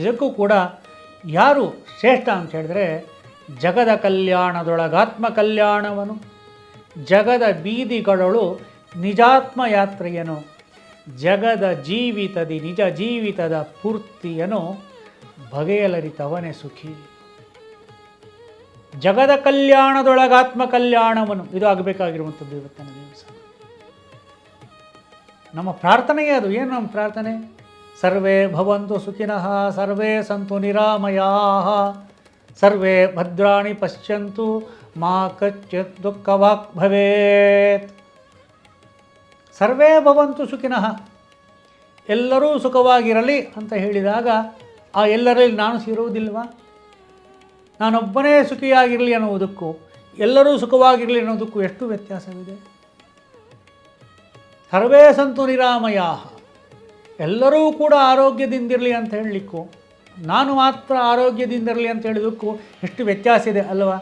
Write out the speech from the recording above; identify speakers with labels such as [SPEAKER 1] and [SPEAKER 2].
[SPEAKER 1] ನಿಜಕ್ಕೂ ಕೂಡ ಯಾರು ಶ್ರೇಷ್ಠ ಅಂತ ಹೇಳಿದ್ರೆ ಜಗದ ಕಲ್ಯಾಣದೊಳಗಾತ್ಮ ಕಲ್ಯಾಣವನು, ಜಗದ ಬೀದಿಗಳಳು ನಿಜಾತ್ಮ ಯಾತ್ರೆಯನು, ಜಗದ ಜೀವಿತದಿ ನಿಜ ಜೀವಿತದ ಪೂರ್ತಿಯನು ಬಗೆಯಲರಿತವನೇ ಸುಖಿ. ಜಗದ ಕಲ್ಯಾಣದೊಳಗಾತ್ಮ ಕಲ್ಯಾಣವನು, ಇದು ಆಗಬೇಕಾಗಿರುವಂಥದ್ದು ಇವತ್ತಿನ ದಿವಸ. ನಮ್ಮ ಪ್ರಾರ್ಥನೆಯೇ ಅದು, ಏನು ನಮ್ಮ ಪ್ರಾರ್ಥನೆ? ಸರ್ವೇ ಭವಂತು ಸುಖಿನಃ ಸರ್ವೇ ಸಂತು ನಿರಾಮಯಾ. ಸರ್ವೇ ಭದ್ರಾಣಿ ಪಶ್ಯಂತು, ಮಾ ಕಚ್ಚಿತ್ ದುಃಖವಾಕ್ ಭವೇತ್. ಸರ್ವೇ ಭವಂತು ಸುಖಿನಃ ಎಲ್ಲರೂ ಸುಖವಾಗಿರಲಿ ಅಂತ ಹೇಳಿದಾಗ, ಆ ಎಲ್ಲರಲ್ಲಿ ನಾನು ಸೇರುವುದಿಲ್ವಾ? ನಾನೊಬ್ಬನೇ ಸುಖಿಯಾಗಿರಲಿ ಅನ್ನುವುದಕ್ಕೂ, ಎಲ್ಲರೂ ಸುಖವಾಗಿರಲಿ ಅನ್ನೋದಕ್ಕೂ ಎಷ್ಟು ವ್ಯತ್ಯಾಸವಿದೆ? ಸರ್ವೇ ಸಂತು ನಿರಾಮಯ. ಎಲ್ಲರೂ ಕೂಡ ಆರೋಗ್ಯದಿಂದಿರಲಿ ಅಂತ ಹೇಳಲಿಕ್ಕೂ. ನಾನು ಮಾತ್ರ ಆರೋಗ್ಯದಿಂದಿರಲಿ ಅಂತ ಹೇಳಿದಕ್ಕೂ ಎಷ್ಟು ವ್ಯತ್ಯಾಸ ಇದೆ ಅಲ್ವಾ?